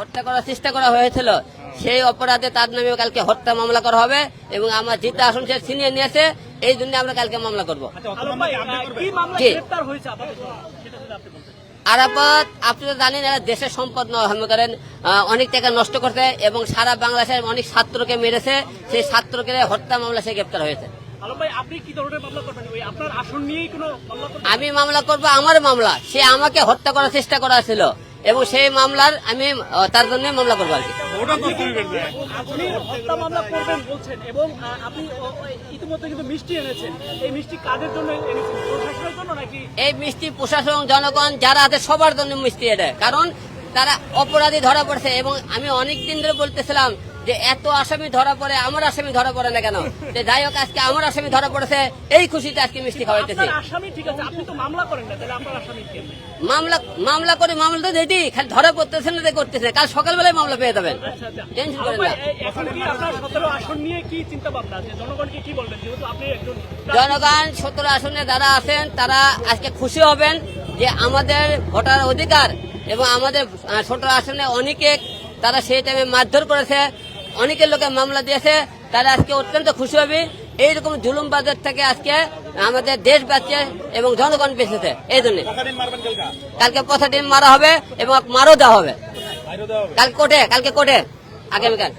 হত্যা করার চেষ্টা করা হয়েছিল। সেই অপরাধে তার নামে কালকে হত্যা মামলা করা হবে এবং আমার জিতা আসন সে ছিনিয়ে নিয়েছে এই জন্য আমরা কালকে মামলা করব। বলতেন। আরাফাত আপনি তো জানেন এরা দেশের সম্পদ মনে করেন আহ, অনেক টাকা নষ্ট করতে এবং সারা বাংলাদেশের অনেক ছাত্রকে মেরেছে। সেই ছাত্রকে হত্যা মামলা সে গ্রেপ্তার হয়েছে। আলম ভাই আপনি কি ধরনের মামলা করবেন? ওই আপনার আসন নিয়েই কোনো মামলা করবেন? আমি মামলা করব আমার মামলা। সে আমাকে হত্যা করার চেষ্টা করা ছিল। এবং সেই মামলার আমি তার জন্য মামলা করব আর কি। আপনি হত্যা মামলা করবেন বলছেন এবং আপনি ও- ও- ইতিমধ্যে কিন্তু মিষ্টি এনেছেন। এই মিষ্টি কাদের জন্য এনেছেন? প্রশাসনের জন্য নাকি? এই মিষ্টি প্রশাসন জনগণ যারা আছে সবার জন্য মিষ্টি এটা। কারণ তারা অপরাধী ধরা পড়ছে এবং আমি অনেক দিন ধরে বলতেছিলাম যে এত আসামি ধরা পড়ে আমার আসামি ধরা পড়ে না কেন? যে যাই হোক আজকে আমার আসামি ধরা পড়েছে এই খুশিতে আজকে মিষ্টি খাওয়াইতেছি। মামলা মামলা করে মামলা তো দিদি খালি ধরা পড়তেছে না যে করতেছে কাল সকালবেলায় মামলা পেয়ে যাবেন। আচ্ছা আচ্ছা। টেনশন করেন না। জনগণ সতেরো আসনে যারা আছেন তারা আজকে খুশি হবেন যে আমাদের ভোটার অধিকার এবং আমাদের সতেরো আসনে অনেকে তারা সেই টাইমে মারধর করেছে। অনেকের লোকে মামলা দিয়েছে তারা আজকে অত্যন্ত খুশি হবে। এইরকম জুলুম বাজার থেকে আজকে আমাদের দেশ বাঁচছে এবং জনগণ বেঁচেছে। এই জন্য। কালকে কথা ডিম মারা হবে এবং মারও দেওয়া হবে। কাল কোর্টে কালকে কোর্টে। আগামীকাল।